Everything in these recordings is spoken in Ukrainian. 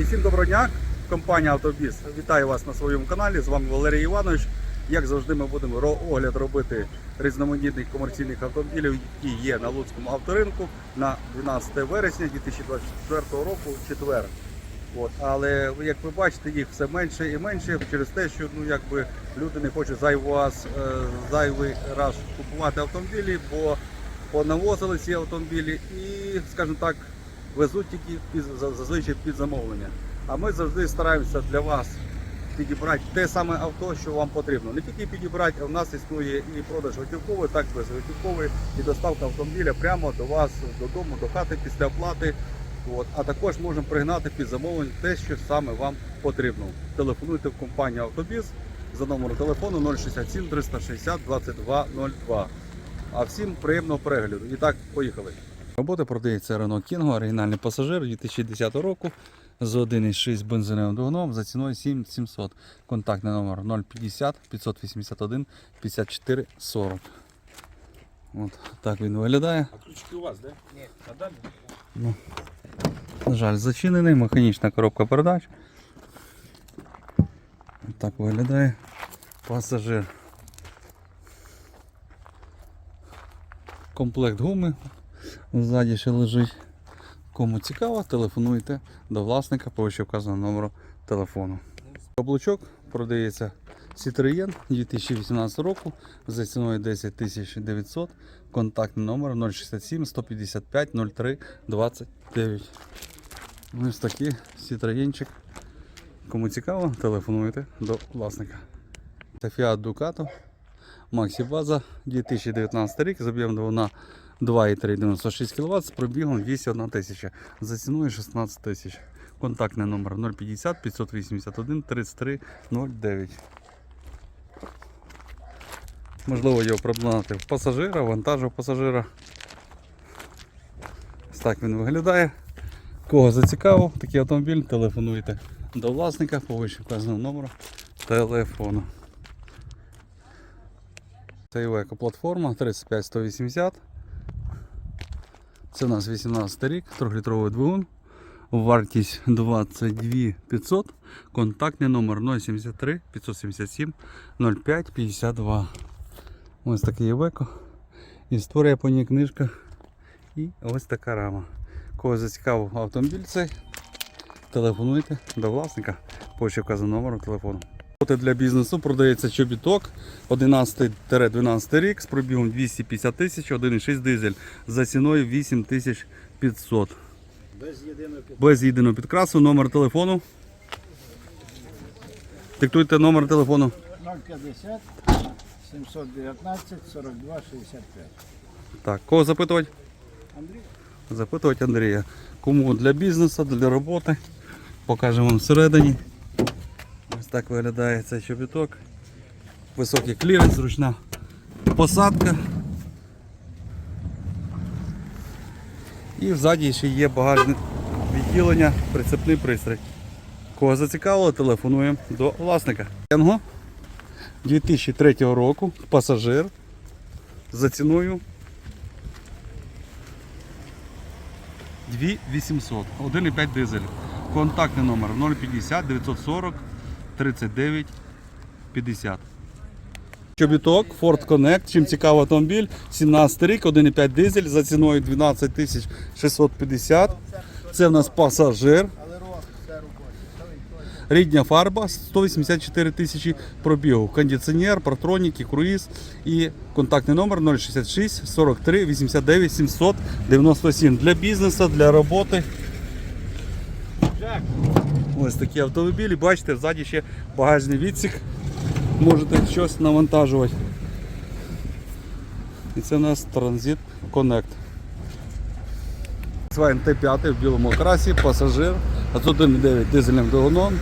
І всім доброго дня. Компанія Автобіс вітаю вас на своєму каналі. З вами Валерій Іванович. Як завжди, ми будемо огляд робити різноманітних комерційних автомобілів, які є на Луцькому авторинку на 12 вересня 2024 року, четвер. От. Але як ви бачите, їх все менше і менше через те, що ну якби люди не хочуть зайвий раз, е, зайвий раз купувати автомобілі, бо понавозили ці автомобілі і, скажімо так, везуть тільки під, зазвичай під замовлення. А ми завжди стараємося для вас підібрати те саме авто, що вам потрібно. Не тільки підібрати, а в нас існує і продаж готівковий, так і безготівковий, і доставка автомобіля прямо до вас додому, до хати після оплати. От. А також можемо пригнати під замовлення те, що саме вам потрібно. Телефонуйте в компанію Автобіз за номером телефону 067 360 2202. А всім приємного перегляду. І так, поїхали. Робота продається Renault Kingo, оригінальний пасажир 2010 року з 1,6 бензиновим двигуном за ціною 7700. Контактний номер 050 581 54 40. От так він виглядає. А ключики у вас, да? Ні. А далі? На жаль, зачинений, механічна коробка передач. От Так виглядає пасажир. Комплект гуми ззаді ще лежить. Кому цікаво, телефонуйте до власника по вище вказаному номеру телефону. Каблучок продається Citroën 2018 року за ціною 10 900. Контактний номер 067 155 03 29. Ось такий Citroёnчик. Кому цікаво, телефонуйте до власника. Це Fiat Ducato Maxi База 2019 рік. Заб'ємо двигуна 2,396 кВт з пробігом 201 тисяча. За ціною 16 тисяч. Контактний номер 050 581 33 09. Можливо, його проблемати в пасажира, вантажу пасажира. Ось так він виглядає. Кого зацікавив такий автомобіль, телефонуйте до власника по вище вказаному номеру телефону. Це платформа 35180. Це у нас 18 рік, 3-літровий двигун. Вартість 22 500. Контактний номер 073 577 05 52. Ось такий Iveco. Історія по ній книжка. І ось така рама. Кого зацікавив автомобіль цей, телефонуйте до власника по вище вказаному номеру телефону. Роботи для бізнесу продається чобіток 11-12 рік з пробігом 250 тисяч, 1,6 дизель за ціною 8500. Без єдиної під... Без єдиного підкрасу, номер телефону. Диктуйте номер телефону. 050 719 42 65. Так, кого запитувати? Андрій? Запитувати Андрія. Кому для бізнесу, для роботи. Покажемо вам всередині. Так виглядає цей чобіток. Високий кліренс, зручна посадка. І ззаді ще є багажне відділення, прицепний пристрій. Кого зацікавило, телефонуємо до власника. Янго 2003 року, пасажир за ціною 2800, 1,5 дизель. Контактний номер 050 940 39 50. Чобіток Ford Connect. Чим цікавий автомобіль. 17 рік, 1,5 дизель за ціною 12 650. Це в нас пасажир. Рідня фарба 184 тисячі пробігу. Кондиціонер, протроніки, круїз і контактний номер 066 43 89 797 для бізнесу, для роботи. Ось такі автомобілі. Бачите, ззаді ще багажний відсік. Можете щось навантажувати. І це у нас Transit Connect. Volkswagen Т5 в білому окрасі, пасажир, а тут 1,9 дизельним двигуном.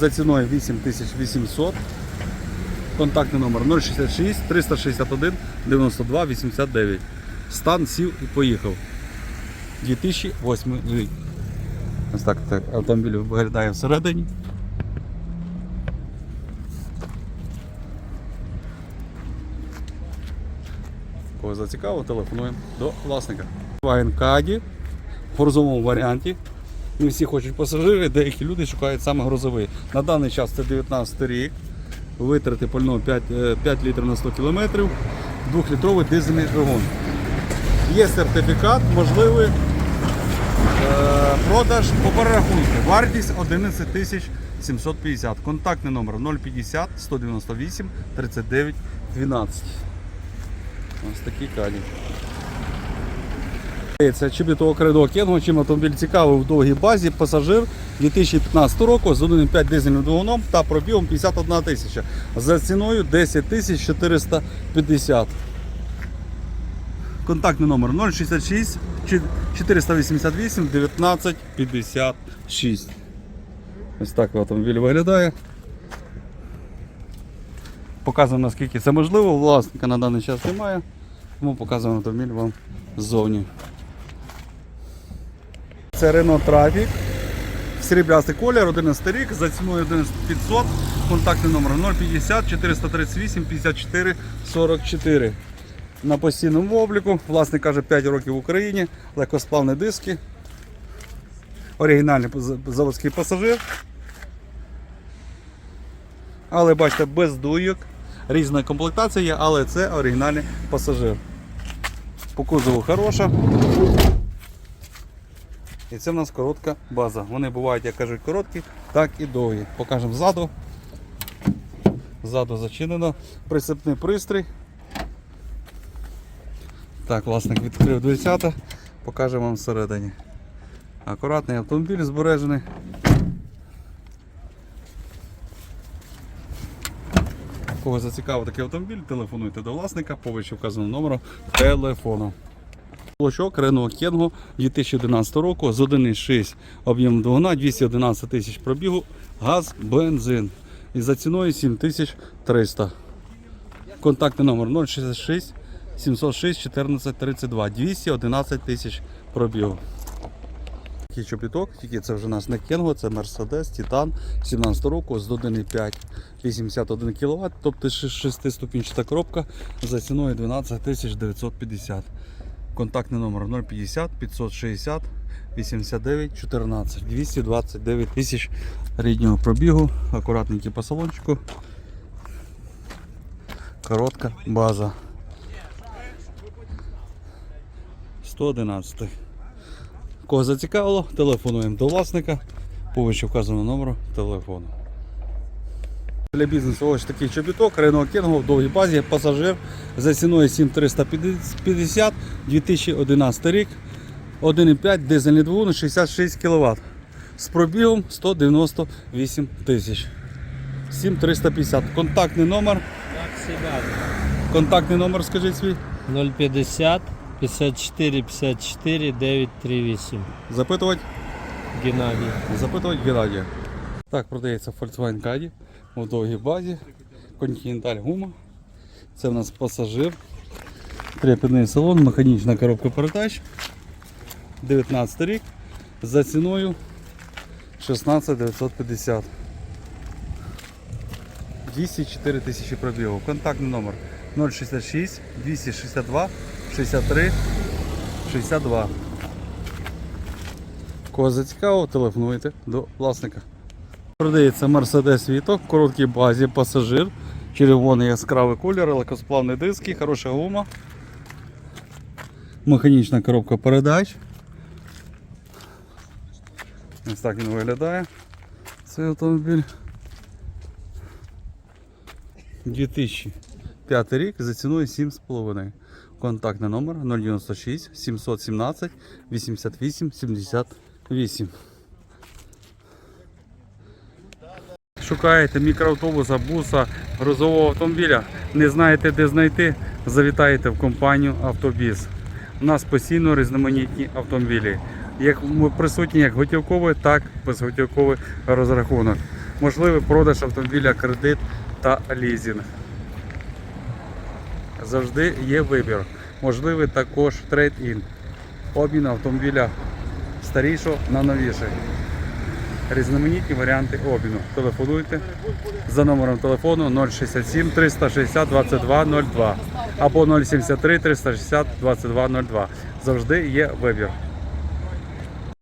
За ціною 8800. Контактний номер 066 361 92 89. Стан сів і поїхав. 2008 рік. Ось так, так автомобіль виглядає всередині. Кого зацікавило, телефонуємо до власника. Volkswagen Caddy в форзовому варіанті Не всі хочуть пасажири, деякі люди шукають саме грузовий. На даний час це 19 рік. Витрати пального 5, е, 5 літрів на 100 км, 2-літровий дизельний двигун. Є сертифікат, можливий е, продаж по перерахунку. Вартість 11 тисяч 750. Контактний номер 050 198 39 12. Ось такий калій. Це чобітова коридор Кенго, чим автомобіль цікавий в довгій базі, пасажир 2015 року з 1,5 дизельним двигуном та пробігом 51 тисяча. За ціною 10 тисяч 450. Контактний номер 066 488 19 56. Ось так автомобіль виглядає. Показуємо наскільки це можливо. Власника на даний час немає, тому показуємо автомобіль вам ззовні. Це Renault Trafic. Сріблястий колір, 11 рік, за ціною 11500, контактний номер 050 438 54 44. На постійному обліку. Власник каже 5 років в Україні, легкосплавні диски. Оригінальний заводський пасажир. Але бачите, без дуйок. Різна комплектація є, але це оригінальний пасажир. По кузову хороша. І це в нас коротка база. Вони бувають, як кажуть, короткі, так і довгі. Покажемо ззаду. Ззаду зачинено. Присипний пристрій. Так, власник відкрив дверцята. Покажемо вам всередині. Акуратний автомобіль збережений. Кого зацікавив такий автомобіль, телефонуйте до власника по вище вказаному номеру телефону. Блочок Renault Kengo 2011 року з 1,6 об'єм двигуна, 211 тисяч пробігу, газ, бензин. І за ціною 7300. Контактний номер 066 706 14 32 211 тисяч пробігу. Такий чобіток, тільки це вже нас не Кенго, це Mercedes Titan 17 року з 1,5 81 кВт, тобто 6-ступінчата коробка за ціною 12 950. Контактний номер 050 560 89 14 229 тисяч ріднього пробігу, акуратненький по салончику. Коротка база. 111. Кого зацікавило, телефонуємо до власника по вище вказаному номеру телефону. Для бізнесу ось такий чобіток, Renault Kengo в довгій базі, пасажир за ціною 7350, 2011 рік, 1,5 дизельний двигун, 66 кВт. З пробігом 198 тисяч. 7350. Контактний номер. Контактний номер, скажіть свій. 050 54 54 938. Запитувати. Геннадій. Запитувати Геннадія. Так, продається Volkswagen Caddy у довгій базі. Continental гума. Це в нас пасажир. Трепідний салон, механічна коробка передач. 19 рік. За ціною 16 950. 204 тисячі пробігу. Контактний номер 066 262 63 62. Кого зацікавило, телефонуйте до власника. Продається Mercedes Vito, короткій базі, пасажир, червоний яскравий колір, легкосплавні диски, хороша гума, механічна коробка передач. Ось так він виглядає. Цей автомобіль. 2005 рік за ціною 7,5. Контактний номер 096 717 88 78. Шукаєте мікроавтобуса, буса, грузового автомобіля, не знаєте де знайти, завітаєте в компанію Автобіс. У нас постійно різноманітні автомобілі. Як присутні як готівковий, так і безготівковий розрахунок. Можливий продаж автомобіля, кредит та лізинг. Завжди є вибір. Можливий також трейд-ін. Обмін автомобіля старішого на новіший. Різноманітні варіанти обміну. Телефонуйте за номером телефону 067 360 22 02 або 073 360 2202. Завжди є вибір.